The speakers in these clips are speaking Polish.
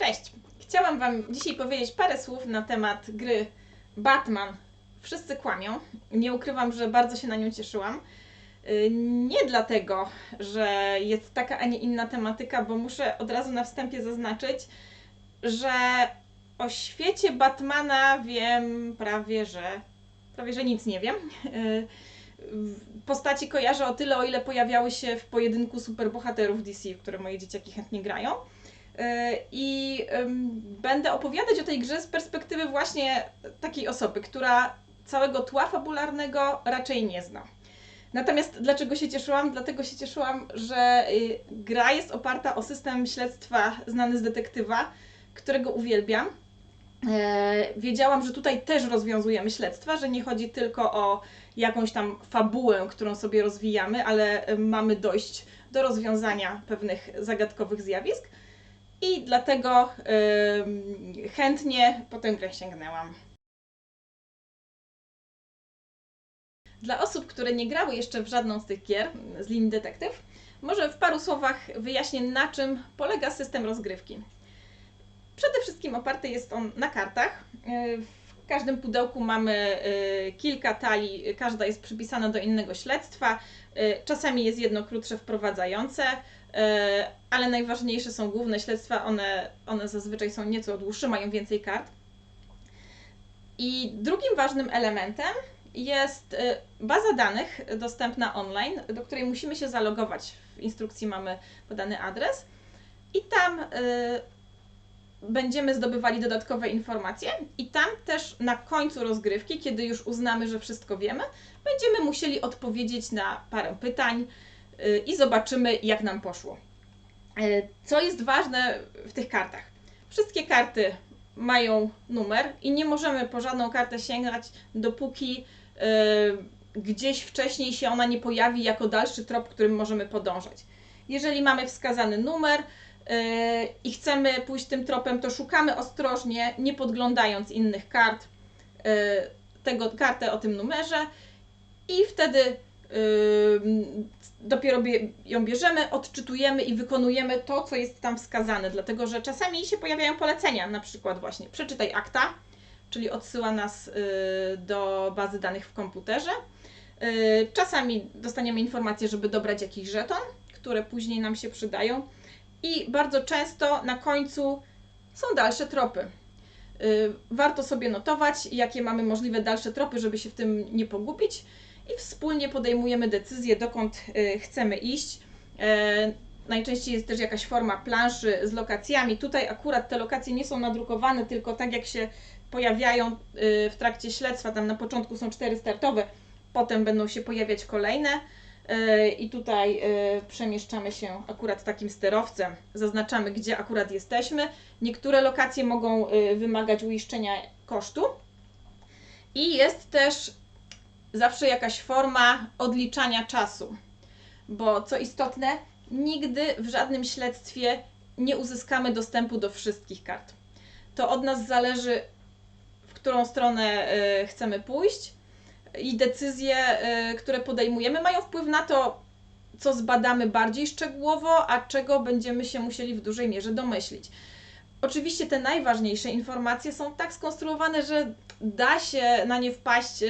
Cześć! Chciałam Wam dzisiaj powiedzieć parę słów na temat gry Batman. Wszyscy kłamią. Nie ukrywam, że bardzo się na nią cieszyłam. Yy, Nie dlatego, że jest taka, a nie inna tematyka, bo muszę od razu na wstępie zaznaczyć, że o świecie Batmana wiem prawie, że prawie, że nic nie wiem. W- Postaci kojarzę o tyle, o ile pojawiały się w pojedynku superbohaterów DC, w które moje dzieciaki chętnie grają. Yy, I będę opowiadać o tej grze z perspektywy właśnie takiej osoby, która całego tła fabularnego raczej nie zna. Natomiast dlaczego się cieszyłam? Dlatego się cieszyłam, że y, gra jest oparta o system śledztwa znany z detektywa, którego uwielbiam. E, Wiedziałam, że tutaj też rozwiązujemy śledztwa, że nie chodzi tylko o jakąś tam fabułę, którą sobie rozwijamy, ale mamy dojść do rozwiązania pewnych zagadkowych zjawisk. I dlatego ym, chętnie po tę grę sięgnęłam. Dla osób, które nie grały jeszcze w żadną z tych gier z linii detektyw, może w paru słowach wyjaśnię, na czym polega system rozgrywki. Przede wszystkim oparty jest on na kartach. Każdym pudełku mamy yy, kilka talii, każda jest przypisana do innego śledztwa. Yy, Czasami jest jedno krótsze wprowadzające, ale najważniejsze są główne śledztwa, one, one zazwyczaj są nieco dłuższe, mają więcej kart. I drugim ważnym elementem jest baza danych dostępna online, do której musimy się zalogować. W instrukcji mamy podany adres i tam będziemy zdobywali dodatkowe informacje i tam też na końcu rozgrywki, kiedy już uznamy, że wszystko wiemy, będziemy musieli odpowiedzieć na parę pytań, y, i zobaczymy, jak nam poszło. E, Co jest ważne w tych kartach? Wszystkie karty mają numer i nie możemy po żadną kartę sięgać, dopóki y, gdzieś wcześniej się ona nie pojawi jako dalszy trop, którym możemy podążać. Jeżeli mamy wskazany numer y, i chcemy pójść tym tropem, to szukamy ostrożnie, nie podglądając innych kart, y, tego kartę o tym numerze. I wtedy Ym, dopiero ją bierzemy, odczytujemy i wykonujemy to, co jest tam wskazane, dlatego że czasami się pojawiają polecenia, na przykład właśnie przeczytaj akta, czyli odsyła nas do bazy danych w komputerze. Czasami dostaniemy informację, żeby dobrać jakiś żeton, które później nam się przydają i bardzo często na końcu są dalsze tropy. Y, Warto sobie notować, jakie mamy możliwe dalsze tropy, żeby się w tym nie pogubić i wspólnie podejmujemy decyzję, dokąd y, chcemy iść. E, Najczęściej jest też jakaś forma planszy z lokacjami. Tutaj akurat te lokacje nie są nadrukowane, tylko tak jak się pojawiają y, w trakcie śledztwa, tam na początku są cztery startowe, potem będą się pojawiać kolejne. Y, I tutaj y, przemieszczamy się akurat takim sterowcem, zaznaczamy gdzie akurat jesteśmy. Niektóre lokacje mogą y, wymagać uiszczenia kosztu. I jest też zawsze jakaś forma odliczania czasu. Bo co istotne, nigdy w żadnym śledztwie nie uzyskamy dostępu do wszystkich kart. To od nas zależy, w którą stronę chcemy pójść, i decyzje, y, które podejmujemy, mają wpływ na to, co zbadamy bardziej szczegółowo, a czego będziemy się musieli w dużej mierze domyślić. Oczywiście te najważniejsze informacje są tak skonstruowane, że da się na nie wpaść y,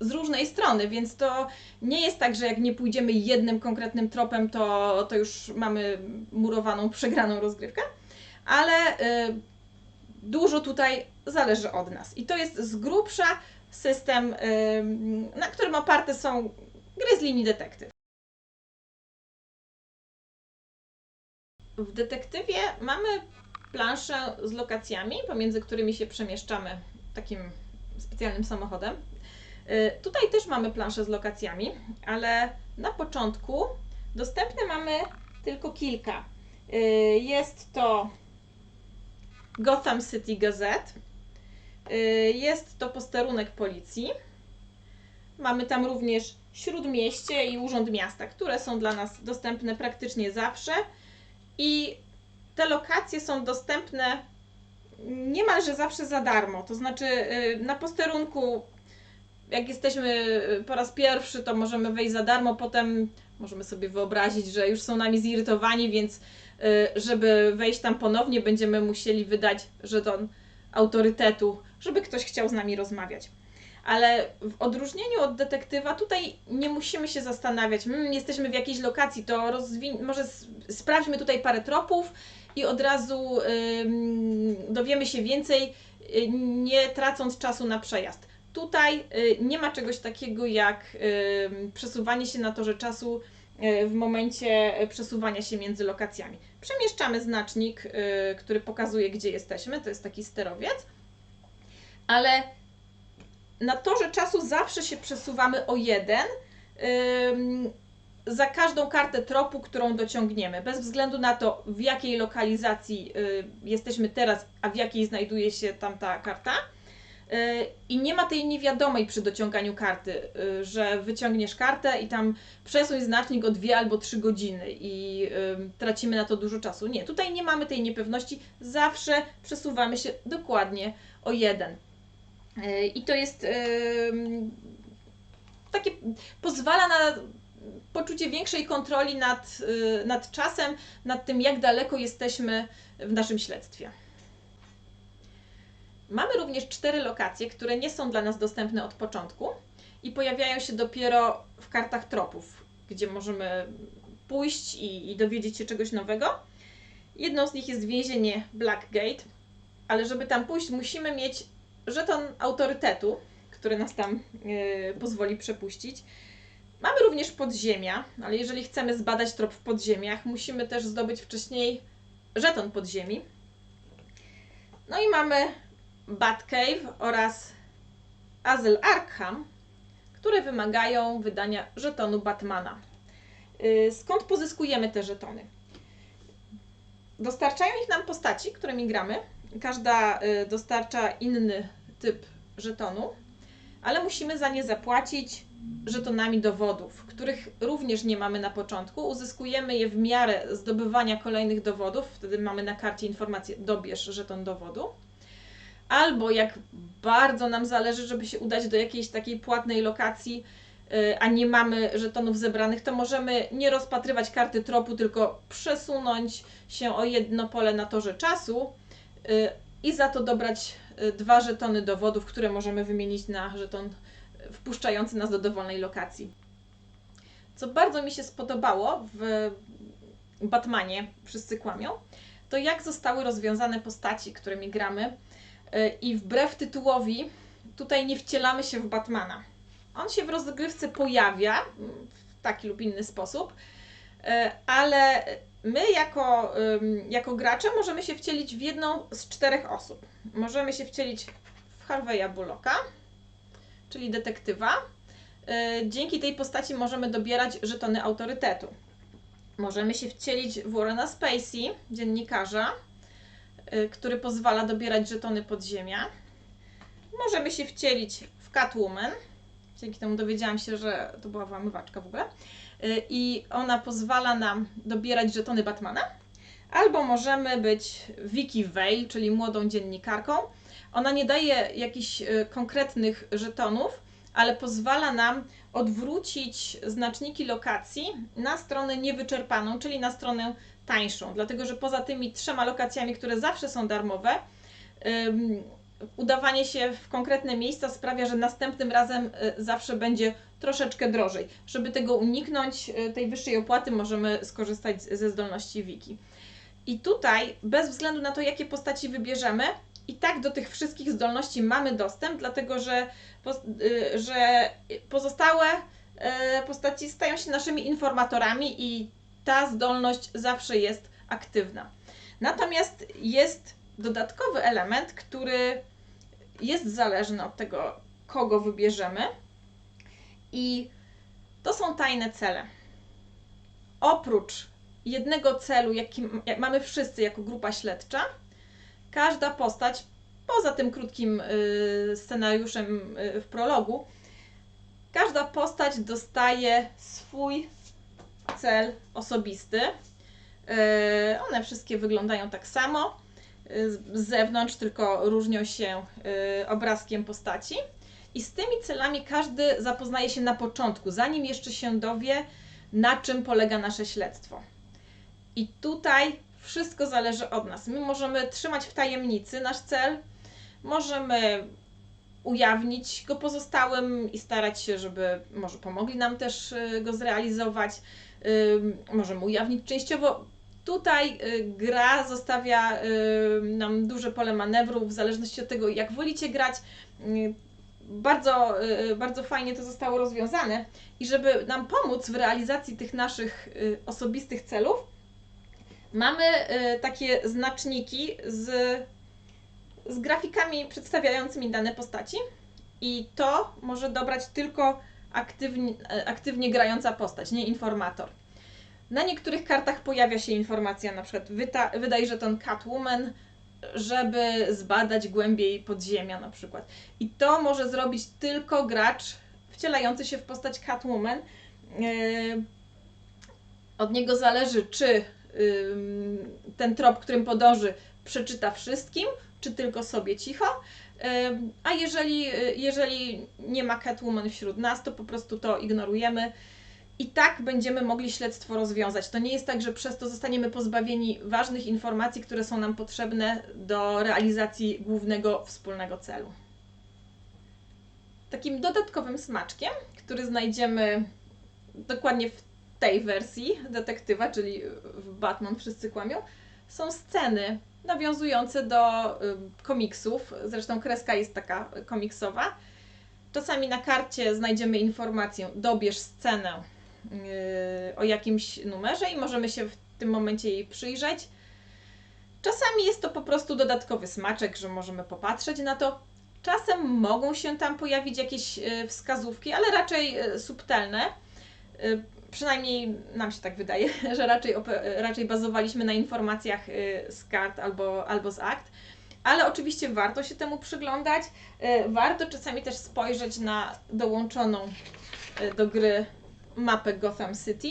z różnej strony, więc to nie jest tak, że jak nie pójdziemy jednym konkretnym tropem, to, to już mamy murowaną, przegraną rozgrywkę, ale y, dużo tutaj zależy od nas. I to jest z grubsza system, na którym oparte są gry z linii detektyw. W detektywie mamy planszę z lokacjami, pomiędzy którymi się przemieszczamy takim specjalnym samochodem. Y, Tutaj też mamy planszę z lokacjami, ale na początku dostępne mamy tylko kilka. Y, Jest to Gotham City Gazette, jest to posterunek policji. Mamy tam również Śródmieście i Urząd Miasta, które są dla nas dostępne praktycznie zawsze. I te lokacje są dostępne niemalże zawsze za darmo. To znaczy y, na posterunku, jak jesteśmy y, po raz pierwszy, to możemy wejść za darmo, potem możemy sobie wyobrazić, że już są nami zirytowani, więc y, żeby wejść tam ponownie, będziemy musieli wydać żeton autorytetu, żeby ktoś chciał z nami rozmawiać. Ale w odróżnieniu od detektywa, tutaj nie musimy się zastanawiać, hmm, jesteśmy w jakiejś lokacji, to rozwin- może sprawdźmy tutaj parę tropów i od razu dowiemy się więcej, y, nie tracąc czasu na przejazd. Tutaj y, nie ma czegoś takiego jak przesuwanie się na torze czasu w momencie y, przesuwania się między lokacjami. Przemieszczamy znacznik, y, który pokazuje, gdzie jesteśmy, to jest taki sterowiec, ale na torze czasu zawsze się przesuwamy o jeden za każdą kartę tropu, którą dociągniemy, bez względu na to, w jakiej lokalizacji y, jesteśmy teraz, a w jakiej znajduje się tamta karta. Y, I nie ma tej niewiadomej przy dociąganiu karty, y, że wyciągniesz kartę i tam przesuń znacznik o dwie albo trzy godziny i tracimy na to dużo czasu. Nie, tutaj nie mamy tej niepewności, zawsze przesuwamy się dokładnie o jeden. Y, I to jest takie, pozwala na poczucie większej kontroli nad, nad czasem, nad tym, jak daleko jesteśmy w naszym śledztwie. Mamy również cztery lokacje, które nie są dla nas dostępne od początku i pojawiają się dopiero w kartach tropów, gdzie możemy pójść i, i dowiedzieć się czegoś nowego. Jedną z nich jest więzienie Blackgate, ale żeby tam pójść, musimy mieć żeton autorytetu, który nas tam yy, pozwoli przepuścić. Mamy również podziemia, ale jeżeli chcemy zbadać trop w podziemiach, musimy też zdobyć wcześniej żeton podziemi. No i mamy Batcave oraz Azyl Arkham, które wymagają wydania żetonu Batmana. Yy, Skąd pozyskujemy te żetony? Dostarczają ich nam postaci, którymi gramy. Każda y, dostarcza inny typ żetonu, ale musimy za nie zapłacić żetonami dowodów, których również nie mamy na początku. Uzyskujemy je w miarę zdobywania kolejnych dowodów. Wtedy mamy na karcie informację: dobierz żeton dowodu. Albo jak bardzo nam zależy, żeby się udać do jakiejś takiej płatnej lokacji, y, a nie mamy żetonów zebranych, to możemy nie rozpatrywać karty tropu, tylko przesunąć się o jedno pole na torze czasu y, i za to dobrać y, dwa żetony dowodów, które możemy wymienić na żeton wpuszczający nas do dowolnej lokacji. Co bardzo mi się spodobało w Batmanie, wszyscy kłamią, to jak zostały rozwiązane postaci, którymi gramy i wbrew tytułowi tutaj nie wcielamy się w Batmana. On się w rozgrywce pojawia mm, w taki lub inny sposób, y, ale my jako, jako gracze możemy się wcielić w jedną z czterech osób. Możemy się wcielić w Harveya Bullocka, czyli detektywa. Y, Dzięki tej postaci możemy dobierać żetony autorytetu. Możemy się wcielić w Warrena Spacey, dziennikarza, który pozwala dobierać żetony podziemia. Możemy się wcielić w Catwoman. Dzięki temu dowiedziałam się, że to była włamywaczka w ogóle. Y, I ona pozwala nam dobierać żetony Batmana. Albo możemy być Vicky Vale, czyli młodą dziennikarką. Ona nie daje jakichś y, konkretnych żetonów, ale pozwala nam odwrócić znaczniki lokacji na stronę niewyczerpaną, czyli na stronę tańszą. Dlatego, że poza tymi trzema lokacjami, które zawsze są darmowe, ym, udawanie się w konkretne miejsca sprawia, że następnym razem y, zawsze będzie troszeczkę drożej. Żeby tego uniknąć, y, tej wyższej opłaty, możemy skorzystać ze zdolności wiki. I tutaj, bez względu na to, jakie postaci wybierzemy, i tak do tych wszystkich zdolności mamy dostęp, dlatego że, y, że pozostałe postaci stają się naszymi informatorami i ta zdolność zawsze jest aktywna. Natomiast jest dodatkowy element, który jest zależny od tego, kogo wybierzemy, i to są tajne cele. Oprócz jednego celu, jaki jak mamy wszyscy jako grupa śledcza, każda postać, poza tym krótkim y, scenariuszem y, w prologu, każda postać dostaje swój cel osobisty. Y, one wszystkie wyglądają tak samo y, z zewnątrz, tylko różnią się y, obrazkiem postaci. I z tymi celami każdy zapoznaje się na początku, zanim jeszcze się dowie, na czym polega nasze śledztwo. I tutaj wszystko zależy od nas. My możemy trzymać w tajemnicy nasz cel, możemy ujawnić go pozostałym i starać się, żeby może pomogli nam też y, go zrealizować. Możemy ujawnić częściowo. Tutaj y, gra zostawia y, nam duże pole manewru w zależności od tego, jak wolicie grać. Bardzo, bardzo fajnie to zostało rozwiązane i żeby nam pomóc w realizacji tych naszych osobistych celów, mamy takie znaczniki z, z grafikami przedstawiającymi dane postaci i to może dobrać tylko aktywnie, e, aktywnie grająca postać, nie informator. Na niektórych kartach pojawia się informacja, na przykład wyta, wydaj żeton Catwoman, żeby zbadać głębiej podziemia na przykład. I to może zrobić tylko gracz wcielający się w postać Catwoman. Yy, Od niego zależy, czy ten trop, którym podąży, przeczyta wszystkim, czy tylko sobie cicho. A jeżeli, y, jeżeli nie ma Catwoman wśród nas, to po prostu to ignorujemy. I tak będziemy mogli śledztwo rozwiązać. To nie jest tak, że przez to zostaniemy pozbawieni ważnych informacji, które są nam potrzebne do realizacji głównego wspólnego celu. Takim dodatkowym smaczkiem, który znajdziemy dokładnie w tej wersji detektywa, czyli w Batman Wszyscy Kłamią, są sceny nawiązujące do y, komiksów. Zresztą kreska jest taka komiksowa. Czasami na karcie znajdziemy informację, dobierz scenę yy, o jakimś numerze i możemy się w tym momencie jej przyjrzeć. Czasami jest to po prostu dodatkowy smaczek, że możemy popatrzeć na to. Czasem mogą się tam pojawić jakieś yy, wskazówki, ale raczej subtelne. Przynajmniej nam się tak wydaje, że raczej, raczej bazowaliśmy na informacjach yy, z kart albo, albo z akt. Ale oczywiście warto się temu przyglądać. Yy, Warto czasami też spojrzeć na dołączoną yy, do gry mapę Gotham City,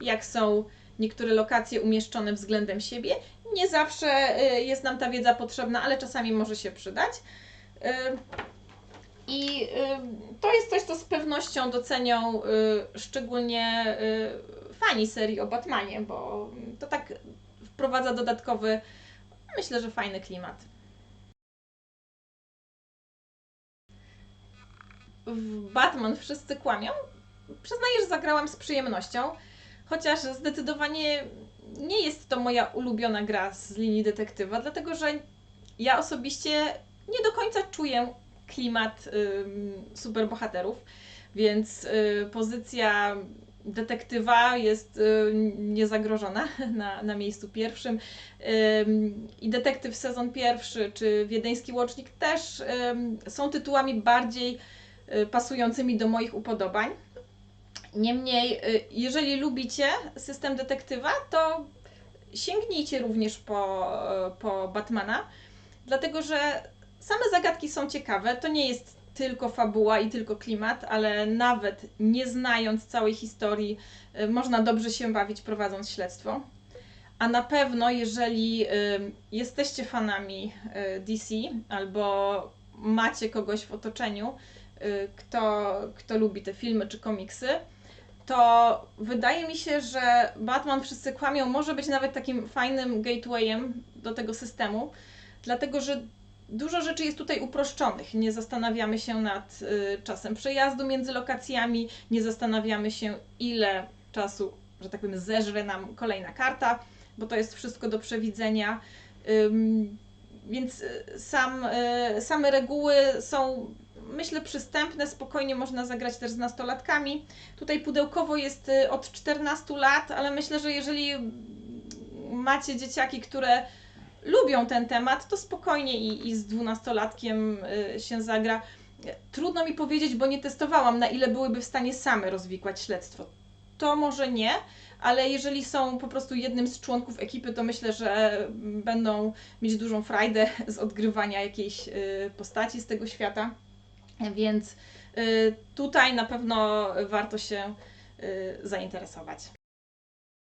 jak są niektóre lokacje umieszczone względem siebie. Nie zawsze y, jest nam ta wiedza potrzebna, ale czasami może się przydać. I y, to jest coś, co z pewnością docenią y, szczególnie y, fani serii o Batmanie, bo to tak wprowadza dodatkowy, myślę, że fajny klimat. W Batman wszyscy kłamią. Przyznaję, że zagrałam z przyjemnością, chociaż zdecydowanie nie jest to moja ulubiona gra z linii detektywa, dlatego że ja osobiście nie do końca czuję klimat superbohaterów, więc y, pozycja detektywa jest y, niezagrożona na, na miejscu pierwszym. Ym, I detektyw sezon pierwszy czy Wiedeński Łocznik też są tytułami bardziej y, pasującymi do moich upodobań. Niemniej, jeżeli lubicie system detektywa, to sięgnijcie również po, po Batmana, dlatego że same zagadki są ciekawe. To nie jest tylko fabuła i tylko klimat, ale nawet nie znając całej historii, y, można dobrze się bawić prowadząc śledztwo. A na pewno, jeżeli jesteście fanami y, DC albo macie kogoś w otoczeniu, y, kto, kto lubi te filmy czy komiksy, to wydaje mi się, że Batman Wszyscy Kłamią może być nawet takim fajnym gatewayem do tego systemu, dlatego że dużo rzeczy jest tutaj uproszczonych. Nie zastanawiamy się nad y, czasem przejazdu między lokacjami, nie zastanawiamy się, ile czasu, że tak powiem, zeżre nam kolejna karta, bo to jest wszystko do przewidzenia. Więc y, sam, y, same reguły są, myślę, przystępne, spokojnie można zagrać też z nastolatkami. Tutaj pudełkowo jest od 14 lat, ale myślę, że jeżeli macie dzieciaki, które lubią ten temat, to spokojnie i, i z dwunastolatkiem y, się zagra. Trudno mi powiedzieć, bo nie testowałam, na ile byłyby w stanie same rozwikłać śledztwo. To może nie, ale jeżeli są po prostu jednym z członków ekipy, to myślę, że będą mieć dużą frajdę z odgrywania jakiejś y, postaci z tego świata. Więc y, tutaj na pewno warto się zainteresować.